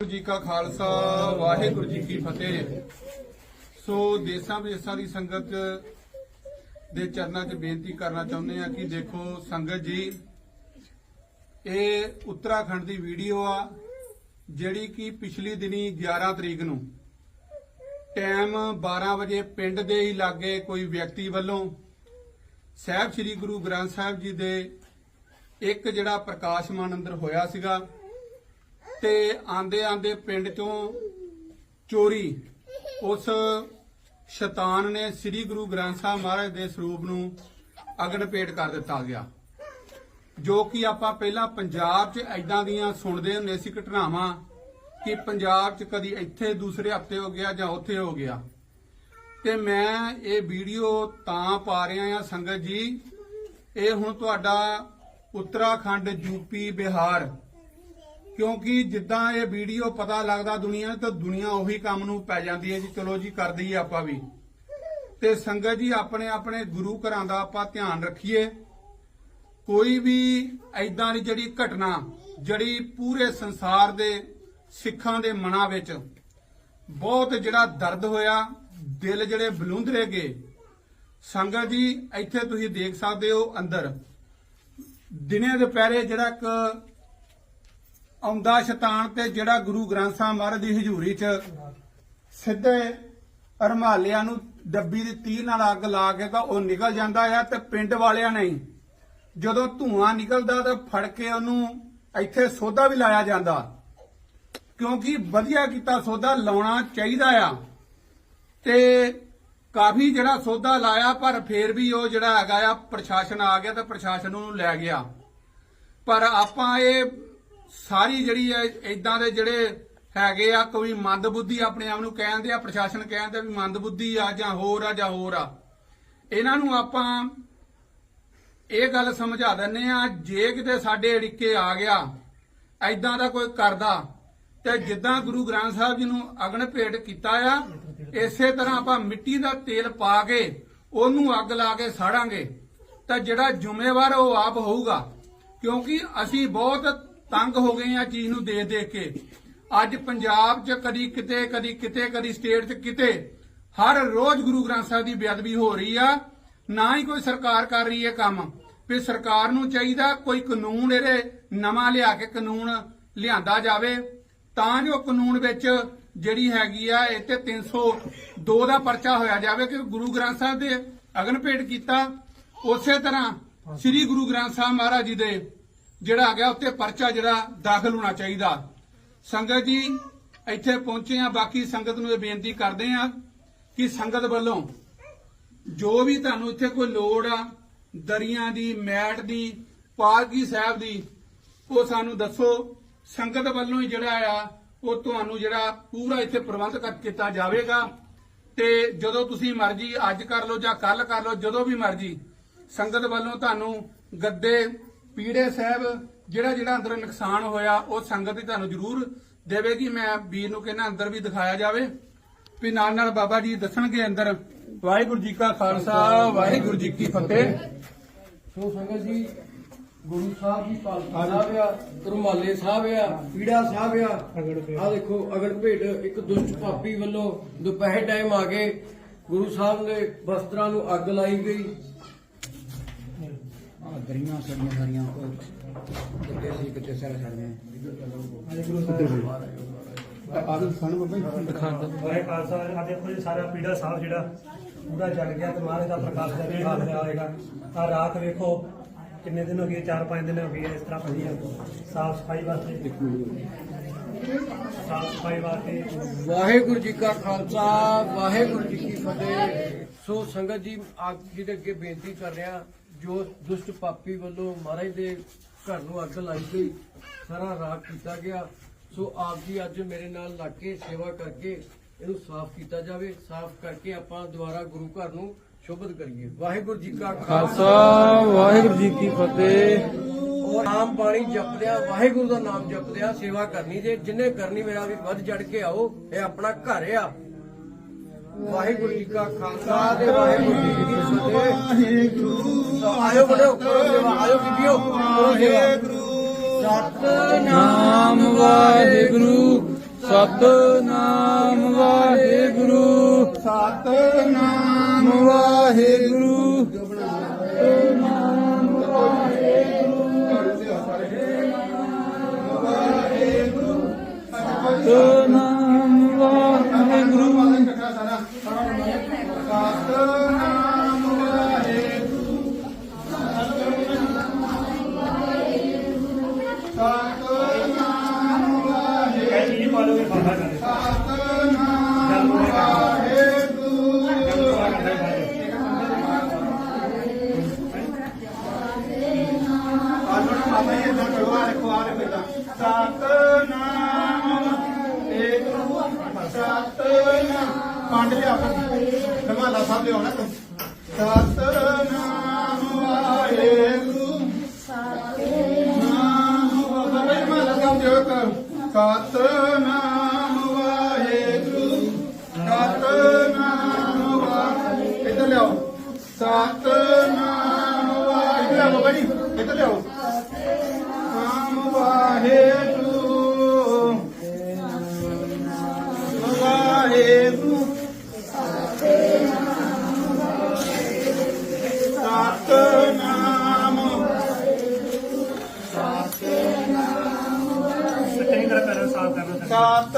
ਵਾਹਿਗੁਰੂ ਜੀ ਕਾ ਖਾਲਸਾ, ਵਾਹਿਗੁਰੂ ਜੀ ਕੀ ਫਤਿਹ। ਸੋ ਦੇਸਾਂ ਵਿਦੇਸਾਂ ਦੀ ਸੰਗਤ ਦੇ ਚਰਨਾਂ 'ਚ ਬੇਨਤੀ ਕਰਨਾ ਚਾਹੁੰਦੇ ਆ ਕਿ ਦੇਖੋ ਸੰਗਤ ਜੀ, ਇਹ ਉੱਤਰਾਖੰਡ ਦੀ ਵੀਡੀਓ ਆ, ਜਿਹੜੀ ਕਿ ਪਿਛਲੀ ਦਿਨੀ 11 ਤਰੀਕ ਨੂੰ ਟਾਈਮ 12 ਵਜੇ ਪਿੰਡ ਦੇ ਹੀ ਲਾਗੇ ਕੋਈ ਵਿਅਕਤੀ ਵੱਲੋਂ ਸਾਹਿਬ ਸ੍ਰੀ ਗੁਰੂ ਗ੍ਰੰਥ ਸਾਹਿਬ ਜੀ ਦੇ ਇੱਕ ਜਿਹੜਾ ਪ੍ਰਕਾਸ਼ਮਾਨ ਅੰਦਰ ਹੋਇਆ ਸੀਗਾ ਤੇ ਆਂਦੇ ਆਂਦੇ ਪਿੰਡ ਚੋਂ ਚੋਰੀ। ਉਸ ਸ਼ੈਤਾਨ ਨੇ ਸ੍ਰੀ ਗੁਰੂ ਗ੍ਰੰਥ ਸਾਹਿਬ ਮਹਾਰਾਜ ਦੇ ਸਰੂਪ ਨੂੰ ਅਗਨ ਪੇਟ ਕਰ ਦਿੱਤਾ ਗਿਆ। ਜੋ ਕਿ ਆਪਾਂ ਪਹਿਲਾਂ ਪੰਜਾਬ 'ਚ ਐਦਾਂ ਦੀਆਂ ਸੁਣਦੇ ਹੁੰਦੇ ਸੀ ਘਟਨਾਵਾਂ ਕਿ ਪੰਜਾਬ 'ਚ ਕਦੀ ਇੱਥੇ ਦੂਸਰੇ ਹਫ਼ਤੇ ਹੋ ਗਿਆ ਜਾਂ ਉੱਥੇ ਹੋ ਗਿਆ। ਤੇ ਮੈਂ ਇਹ ਵੀਡੀਓ ਤਾਂ ਪਾ ਰਿਹਾ ਆ ਸੰਗਤ ਜੀ, ਇਹ ਹੁਣ ਤੁਹਾਡਾ ਉੱਤਰਾਖੰਡ ਯੂਪੀ ਬਿਹਾਰ ਕਿਉਂਕਿ ਜਿੱਦਾਂ ਇਹ ਵੀਡੀਓ ਪਤਾ ਲੱਗਦਾ ਦੁਨੀਆ ਨੂੰ ਤਾਂ ਦੁਨੀਆ ਉਹੀ ਕੰਮ ਨੂੰ ਪੈ ਜਾਂਦੀ ਹੈ ਜੀ। ਚਲੋ ਜੀ ਕਰ ਦਈਏ ਆਪਾਂ ਵੀ। ਤੇ ਸੰਗਤ ਜੀ, ਆਪਣੇ ਆਪਣੇ ਗੁਰੂ ਘਰਾਂ ਦਾ ਆਪਾਂ ਧਿਆਨ ਰੱਖੀਏ। ਕੋਈ ਵੀ ਐਦਾਂ ਦੀ ਜਿਹੜੀ ਘਟਨਾ, ਜਿਹੜੀ ਪੂਰੇ ਸੰਸਾਰ ਦੇ ਸਿੱਖਾਂ ਦੇ ਮਨਾਂ ਵਿੱਚ ਬਹੁਤ ਜਿਹੜਾ ਦਰਦ ਹੋਇਆ, ਦਿਲ ਜਿਹੜੇ ਬਲੂੰਦਰੇ ਗਏ। ਸੰਗਤ ਜੀ, ਇੱਥੇ ਤੁਸੀਂ ਦੇਖ ਸਕਦੇ ਹੋ ਅੰਦਰ। ਦਿਨੇ ਦੁਪਹਿਰੇ ਜਿਹੜਾ ਇੱਕ ਆਉਂਦਾ ਸ਼ੈਤਾਨ ਤੇ ਜਿਹੜਾ ਗੁਰੂ ਗ੍ਰੰਥ ਸਾਹਿਬ ਮਹਾਰਾਜ ਦੀ ਹਜ਼ੂਰੀ 'ਚ ਸਿੱਧੇ ਅਰਮਾਲਿਆਂ ਨੂੰ ਡੱਬੀ ਦੀ ਤੀਰ ਨਾਲ ਅੱਗ ਲਾ ਕੇ ਤਾਂ ਉਹ ਨਿਕਲ ਜਾਂਦਾ ਆ ਤੇ ਪਿੰਡ ਵਾਲਿਆਂ ਨੇ ਜਦੋਂ ਧੂਆਂ ਨਿਕਲਦਾ ਤਾਂ ਫੜ ਕੇ ਉਹਨੂੰ ਇੱਥੇ ਸੋਧਾ ਵੀ ਲਾਇਆ ਜਾਂਦਾ। ਕਿਉਂਕਿ ਵਧੀਆ ਕੀਤਾ ਸੋਧਾ ਲਾਉਣਾ ਚਾਹੀਦਾ ਆ। ਤੇ ਕਾਫੀ ਜਿਹੜਾ ਸੋਧਾ ਲਾਇਆ ਪਰ ਫੇਰ ਵੀ ਉਹ ਜਿਹੜਾ ਹੈਗਾ ਆ, ਪ੍ਰਸ਼ਾਸਨ ਆ ਗਿਆ ਤੇ ਪ੍ਰਸ਼ਾਸਨ ਉਹਨੂੰ ਲੈ ਗਿਆ। ਪਰ ਆਪਾਂ ਇਹ ਸਾਰੀ ਜਿਹੜੀ ਹੈ ਇਦਾਂ ਦੇ ਜਿਹੜੇ ਹੈਗੇ ਆ, ਕੋਈ ਮੰਦਬੁੱਧੀ ਆਪਣੇ ਆਪ ਨੂੰ ਕਹਿੰਦੇ ਆ, ਪ੍ਰਸ਼ਾਸਨ ਕਹਿੰਦੇ ਵੀ ਮੰਦਬੁੱਧੀ ਆ ਜਾਂ ਹੋਰ ਆ ਜਾਂ ਹੋਰ ਆ। ਇਹਨਾਂ ਨੂੰ ਆਪਾਂ ਇਹ ਗੱਲ ਸਮਝਾ ਦਿੰਨੇ ਆ, ਜੇ ਕਿਤੇ ਸਾਡੇ ਅੜਿੱਕੇ ਆ ਗਿਆ ਐਦਾਂ ਦਾ ਕੋਈ ਕਰਦਾ, ਤੇ ਜਿੱਦਾਂ ਗੁਰੂ ਗ੍ਰੰਥ ਸਾਹਿਬ ਜੀ ਨੂੰ ਅਗਨ ਭੇਟ ਕੀਤਾ ਆ, ਇਸੇ ਤਰ੍ਹਾਂ ਆਪਾਂ ਮਿੱਟੀ ਦਾ ਤੇਲ ਪਾ ਕੇ ਉਹਨੂੰ ਅੱਗ ਲਾ ਕੇ ਸਾੜਾਂਗੇ, ਤਾਂ ਜਿਹੜਾ ਜ਼ਿੰਮੇਵਾਰ ਉਹ ਆਪ ਹੋਊਗਾ, ਕਿਉਂਕਿ ਅਸੀਂ ਬਹੁਤ ਤੰਗ ਹੋ ਗਏ ਆ ਚੀਜ਼ ਨੂੰ ਦੇਖ ਦੇਖ ਕੇ। ਅੱਜ ਪੰਜਾਬ 'ਚ ਕਦੀ ਕਿਤੇ ਕਦੀ ਕਿਤੇ, ਕਦੀ ਸਟੇਟ 'ਚ ਕਿਤੇ ਹਰ ਰੋਜ਼ ਗੁਰੂ ਗ੍ਰੰਥ ਸਾਹਿਬ ਦੀ ਬੇਅਦਬੀ ਹੋ ਰਹੀ ਆ। ਨਾ ਹੀ ਕੋਈ ਸਰਕਾਰ ਕਰ ਰਹੀ ਹੈ ਕੰਮ। ਵੀ ਸਰਕਾਰ ਨੂੰ ਚਾਹੀਦਾ ਕੋਈ ਕਾਨੂੰਨ ਇਹਦੇ ਨਵਾਂ ਲਿਆ ਕੇ ਕਾਨੂੰਨ ਲਿਆਂਦਾ ਜਾਵੇ। ਤਾਂ ਜੋ ਕਾਨੂੰਨ ਵਿੱਚ ਜਿਹੜੀ ਹੈਗੀ ਆ, ਇਹ ਤੇ 302 ਦਾ ਪਰਚਾ ਹੋਇਆ ਜਾਵੇ ਕਿ ਗੁਰੂ ਗ੍ਰੰਥ ਸਾਹਿਬ ਦੇ ਅਗਨ ਭੇਟ ਕੀਤਾ। ਉਸੇ ਤਰ੍ਹਾਂ ਸ੍ਰੀ ਗੁਰੂ ਗ੍ਰੰਥ ਸਾਹਿਬ ਮਹਾਰਾਜ ਜੀ ਦੇ ਜਿਹੜਾ ਹੈਗਾ ਗਿਆ ਉੱਤੇ ਪਰਚਾ ਜਿਹੜਾ ਦਾਖਲ ਹੋਣਾ ਚਾਹੀਦਾ। ਸੰਗਤ ਜੀ, ਇੱਥੇ ਪਹੁੰਚੇ ਆ ਬਾਕੀ ਸੰਗਤ ਨੂੰ ਇਹ ਬੇਨਤੀ ਕਰਦੇ ਆ ਕਿ ਸੰਗਤ ਵੱਲੋਂ ਜੋ ਵੀ ਤੁਹਾਨੂੰ ਇੱਥੇ ਕੋਈ ਲੋੜ ਆ, ਦਰੀਆਂ ਦੀ, ਮੈਟ ਦੀ, ਪਾਲਕੀ ਸਾਹਿਬ ਦੀ, ਉਹ ਸਾਨੂੰ ਦੱਸੋ। ਸੰਗਤ ਵੱਲੋਂ ਹੀ ਜਿਹੜਾ ਆ, ਉਹ ਤੁਹਾਨੂੰ ਜਿਹੜਾ ਪੂਰਾ ਇੱਥੇ ਪ੍ਰਬੰਧ ਕਰ ਕੀਤਾ ਜਾਵੇਗਾ। ਤੇ ਜਦੋਂ ਤੁਸੀਂ ਮਰਜ਼ੀ ਅੱਜ ਕਰ ਲਓ ਜਾਂ ਕੱਲ ਕਰ ਲਓ, ਜਦੋਂ ਵੀ ਮਰਜ਼ੀ ਸੰਗਤ ਵੱਲੋਂ ਤੁਹਾਨੂੰ ਗੱਦੇ ਪੀੜੇ ਸਾਹਿਬ, ਜਿਹੜਾ ਜਿਹੜਾ ਅੰਦਰ ਨੁਕਸਾਨ ਹੋਇਆ, ਉਹ ਸੰਗਤ ਹੀ ਤੁਹਾਨੂੰ ਜ਼ਰੂਰ ਦੇਵੇਗੀ। ਮੈਂ ਵੀਰ ਨੂੰ ਕਹਿੰਦਾ ਅੰਦਰ ਵੀ ਦਿਖਾਇਆ ਜਾਵੇ। ਵੀ ਨਾਲ ਨਾਲ ਬਾਬਾ ਜੀ ਦੱਸਣਗੇ ਅੰਦਰ, ਵਾਹਿਗੁਰੂ ਜੀ ਕਾ ਖਾਲਸਾ, ਵਾਹਿਗੁਰੂ ਜੀ ਕੀ ਫਤਿਹ। ਸੋ ਸੰਗਤ ਜੀ, ਗੁਰੂ ਸਾਹਿਬ ਜੀ ਪਾਲਕੀ ਸਾਹਿਬ ਆ ਰੁਮਾਲੇ ਸਾਹਿਬ ਆ, ਪੀੜਾ ਸਾਹਿਬ ਆ। ਆ ਦੇਖੋ, ਅਗੜ ਭੇਟ ਇੱਕ ਦੁਸ਼ਟ ਪਾਪੀ ਵੱਲੋਂ ਦੁਪਹਿਰ ਟਾਈਮ ਆ ਕੇ ਗੁਰੂ ਸਾਹਿਬ ਦੇ ਵਸਤਰਾਂ ਨੂੰ ਅੱਗ ਲਾਈ ਗਈ। ਆ ਦਰੀਆਂ ਸੜੀਆਂ ਸਾਰੀਆਂ ਉਹ ਕਿਤੇ ਸੀ ਕਿਤੇ ਸਾਰੇ ਸੜ ਗਏ ਆਦਮ ਸਣ ਬਾਬਾ ਦਿਖਾ ਵਾਹਿ ਖਾਲਸਾ ਆ ਦੇਖੋ ਜੀ ਸਾਰਾ ਪੀੜਾ ਸਾਹਿਬ ਜਿਹੜਾ ਪੂਰਾ ਜਲ ਗਿਆ ਤੇ ਮਹਾਰਾਜ ਦਾ ਪ੍ਰਕਾਸ਼ ਦਾ ਵੀ ਹਾਲ ਹੋਏਗਾ। ਆ ਰਾਤ ਵੇਖੋ ਕਿੰਨੇ ਦਿਨ ਹੋ ਗਏ 4-5 ਦਿਨ ਹੋ ਗਏ ਇਸ ਤਰ੍ਹਾਂ ਪਈ ਹੈ ਸਾਫ਼ ਸਫ਼ਾਈ ਵਾਸਤੇ। ਸਾਫ਼ ਸਫ਼ਾਈ ਵਾਸਤੇ। ਵਾਹਿਗੁਰੂ ਜੀ ਕਾ ਖਾਲਸਾ ਵਾਹਿਗੁਰੂ ਜੀ ਕੀ ਫਤਿਹ। ਸੋ ਸੰਗਤ ਜੀ ਆਪ ਜੀ ਦੇ ਅੱਗੇ ਬੇਨਤੀ ਕਰ ਰਿਹਾ ਜੋ ਦੁਸ਼ਟ ਪਾਪੀ ਵੱਲੋਂ ਮਹਾਰਾਜ ਦੇ ਘਰ ਨੂੰ ਅੱਗ ਲਾਈ ਗਈ, ਸਾਰਾ ਰਾਖ ਕੀਤਾ ਗਿਆ। ਸੋ ਆਪ ਜੀ ਅੱਜ ਮੇਰੇ ਨਾਲ ਲੱਗ ਕੇ ਸੇਵਾ ਕਰਕੇ ਇਹਨੂੰ ਸਾਫ਼ ਕੀਤਾ ਜਾਵੇ। ਸਾਫ਼ ਕਰਕੇ ਆਪਾਂ ਦੁਬਾਰਾ ਗੁਰੂ ਘਰ ਨੂੰ ਸ਼ੁਭਤ ਕਰੀਏ। ਵਾਹਿਗੁਰੂ ਜੀ ਕਾ ਖਾਲਸਾ, ਵਾਹਿਗੁਰੂ ਜੀ ਕੀ ਫਤਿਹ। ਔਰ ਨਾਮ ਬਾਣੀ ਜਪਦਿਆਂ ਵਾਹਿਗੁਰੂ ਦਾ ਨਾਮ ਜਪਦਿਆਂ ਸੇਵਾ ਕਰਨੀ ਜੇ, ਜਿੰਨੇ ਕਰਨੀ ਮੇਰਾ ਵੀ ਵੱਧ ਚੜ ਕੇ ਆਓ, ਇਹ ਆਪਣਾ ਘਰ ਆ। ਵਾਹਿਗੁਰੂ ਜੀ ਕਾ ਖਾਲਸਾ ਤੇ ਵਾਹਿਗੁਰੂ ਜੀ ਕੀ ਫਤਿਹ। ਵਾਹਿਗੁਰੂ ਆਇਓ ਬੜੋ ਕਰੋ ਸੇਵਾ ਆਇਓ ਬੀਬੀਓ ਕਰੋ ਸੇਵਾ ਵਾਹਿਗੁਰੂ ਸਤਨਾਮ ਨਾਮ ਵਾਹਿਗੁਰੂ। ਸਤਨਾਮ ਵਾਹਿਗੁਰੂ। ਸਤਨਾਮ ਵਾਹਿਗੁਰੂ। ਸਤਨਾਮ ਲਿਆ ਧਮਾਲਾ ਸਾਹਿਬ ਲਿਆਉਣਾ ਤੂੰ ਸਤਨਾਮ ਵਾਹਿਗੁਰੂ। ਸਤਨਾਮ ਬਾਬਾ ਜੀ ਸਾਹਿਬ ਦਿਓ ਕਰ। ਸਤਨਾਮ ਵਾਹਿਗੁਰੂ। ਸਤਨਾਮ ਵਾਹਿਗੁਰੂ। ਇੱਧਰ ਲਿਆਓ। ਸਤਨਾਮ ਵਾਹਿਗੁਰੂ। ਬਾਬਾ ਜੀ ਇੱਧਰ ਲਿਆਓ। ਨਾਮ ਵਾਹਿਗੁਰੂ। ਸਾਫ਼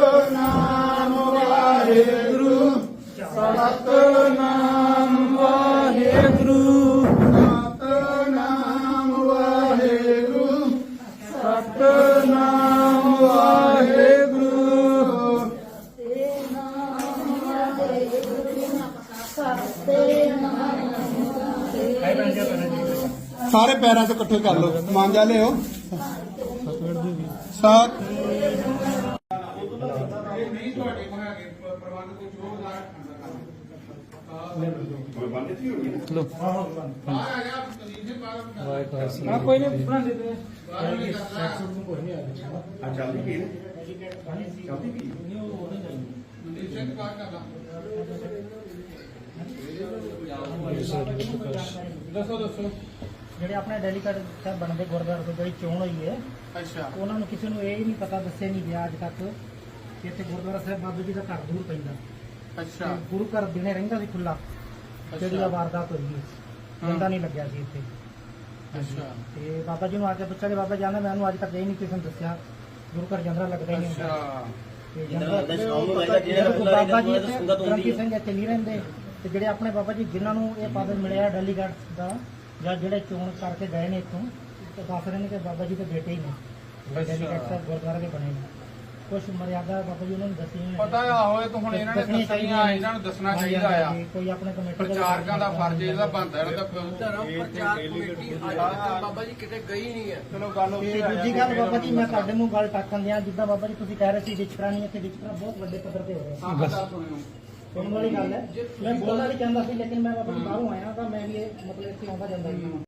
ਸਾਰੇ ਪੈਰਾਂ ਤੋਂ ਇਕੱਠੇ ਕਰ ਲਓ ਮਾਂਜਾ ਲਿਓ ਸਤ ਨਹੀਂ ਤੁਹਾਡੇ ਕੋਲ ਹੈਗੇ ਪ੍ਰਬੰਧ ਕੁਝ ਹੋਰ ਲਾ ਲੋ ਆ ਗਿਆ ਤਲੀਨ ਦੇ ਬਾਹਰ ਆ ਕੋਈ ਨਹੀਂ ਬਣਾ ਦੇ ਮਨੀਸ਼ ਸਿੰਘ ਬਾਹਰ ਕਰ ਲਾ ਦੱਸੋ ਦੱਸੋ ਜਿਹੜੇ ਆਪਣੇ ਡੈਲੀਕੇਟ ਸਾਹਿਬ ਬਣਦੇ ਗੁਰਦੁਆਰੇ ਤੋਂ ਜਿਹੜੀ ਚੋਣ ਹੋਈ ਹੈ ਅੱਛਾ। ਉਹਨਾਂ ਨੂੰ ਕਿਸੇ ਨੂੰ ਇਹ ਹੀ ਨਹੀਂ ਪਤਾ ਦੱਸਿਆ ਨਹੀਂ ਗਿਆ ਅੱਜ ਤੱਕ ਕਿ ਇੱਥੇ ਗੁਰਦੁਆਰਾ ਸਾਹਿਬ ਬਾਬਾ ਜੀ ਦਾ ਘਰ ਦੂਰ ਪੈਂਦਾ। ਅੱਛਾ। ਤੇ ਗੁਰੂ ਘਰ ਦਿਨੇ ਰਹਿੰਦਾ ਸੀ ਖੁੱਲਾ ਜਿਹੜੀ ਆ ਵਾਰਦਾਤ ਹੋਈ ਹੈ। ਬੰਦਾ ਨਹੀਂ ਲੱਗਿਆ ਸੀ ਇੱਥੇ। ਅੱਛਾ। ਤੇ ਬਾਬਾ ਜੀ ਨੂੰ ਆ ਕੇ ਪੁੱਛਿਆ ਕਿ ਬਾਬਾ ਜਾਨਾ ਮੈਨੂੰ ਅੱਜ ਤੱਕ ਇਹ ਨਹੀਂ ਕਿਸੇ ਨੂੰ ਦੱਸਿਆ। ਗੁਰੂ ਘਰ ਜੰਦਰਾ ਲੱਗਦਾ ਹੀ ਨਹੀਂ ਅੱਛਾ। ਤੇ ਬਾਬਾ ਜੀ ਇੱਥੇ ਗ੍ਰੰਥੀ ਸਿੰਘ ਇੱਥੇ ਨਹੀਂ ਰਹਿੰਦੇ। ਤੇ ਜਿਹੜੇ ਆਪਣੇ ਬਾਬਾ ਜੀ ਜਿਨ੍ਹਾਂ ਨੂੰ ਇਹ ਪਦ ਮਿਲਿਆ ਡੈਲੀਗੇਟ ਦਾ ਜਾਂ ਜਿਹੜੇ ਚੋਣ ਕਰਕੇ ਗਏ ਨੇ ਇੱਥੋਂ ਤੇ ਦੱਸ ਰਹੇ ਨੇ ਕਿ ਬਾਬਾ ਜੀ ਦੇ ਬੇਟੇ ਹੀ ਨੇ। ਜਿਹੜੇ ਡੈਲੀਗੇਟ ਸਾਹਿਬ ਗੁਰਦੁਆਰੇ ਦੇ ਬਣੇ ਨੇ। ਕੁਝ ਮਰਿਆਦਾ ਬਾਬਾ ਜੀ ਉਹਨਾਂ ਨੂੰ ਦੱਸੀ ਨਹੀਂ ਪਤਾ ਆ ਹੋਏ ਤਾਂ ਹੁਣ ਇਹਨਾਂ ਨੇ ਦੱਸਣੀਆਂ ਦੱਸਣੀਆਂ ਚਾਹੀਦੀਆਂ ਨੇ। ਇਹਨਾਂ ਨੂੰ ਦੱਸਣਾ ਹਾਂਜੀ, ਚਾਹੀਦਾ ਆ। ਹਾਂਜੀ, ਕੋਈ ਆਪਣੇ ਕਮੇਟੀ ਦਾ ਪ੍ਰਚਾਰਕਾਂ ਦਾ ਫਰਜ਼ ਇਹਦਾ ਬਣਦਾ ਇਹਨਾਂ ਦਾ ਧਰਮ ਪ੍ਰਚਾਰ ਕਮੇਟੀ ਅੱਜ ਤੱਕ ਬਾਬਾ ਜੀ ਕਿਤੇ ਗਈ ਨਹੀਂ ਹੈ। ਚਲੋ ਗੱਲ ਉੱਥੇ ਆ ਦੂਜੀ ਗੱਲ ਬਾਬਾ ਜੀ ਮੈਂ ਤੁਹਾਡੇ ਨੂੰ ਗੱਲ ਟਾਕਣ ਦਿਆਂ ਜਿੱਦਾਂ ਬਾਬਾ ਜੀ ਤੁਸੀਂ ਕਹਿ ਰਹੇ ਸੀ ਵਿਚਕਰਾ ਨਹੀਂ ਇੱਥੇ ਵਿਚਕਰਾ ਬਹੁਤ ਵੱਡੇ ਪੱਧਰ ਤੇ ਹੋ ਰਿਹਾ ਹਾਂ ਸੁਣਨ ਵਾਲੀ ਗੱਲ ਹੈ। ਮੈਂ ਬੋਲਣਾ ਨਹੀਂ ਚਾਹੁੰਦਾ ਸੀ, ਲੇਕਿਨ ਮੈਂ ਬਾਬਾ ਬਾਹਰੋਂ ਆਇਆ ਤਾਂ ਮੈਂ ਵੀ ਇਹ ਮਤਲਬ ਇੱਥੇ ਆਉਂਦਾ ਜਾਂਦਾ ਸੀ।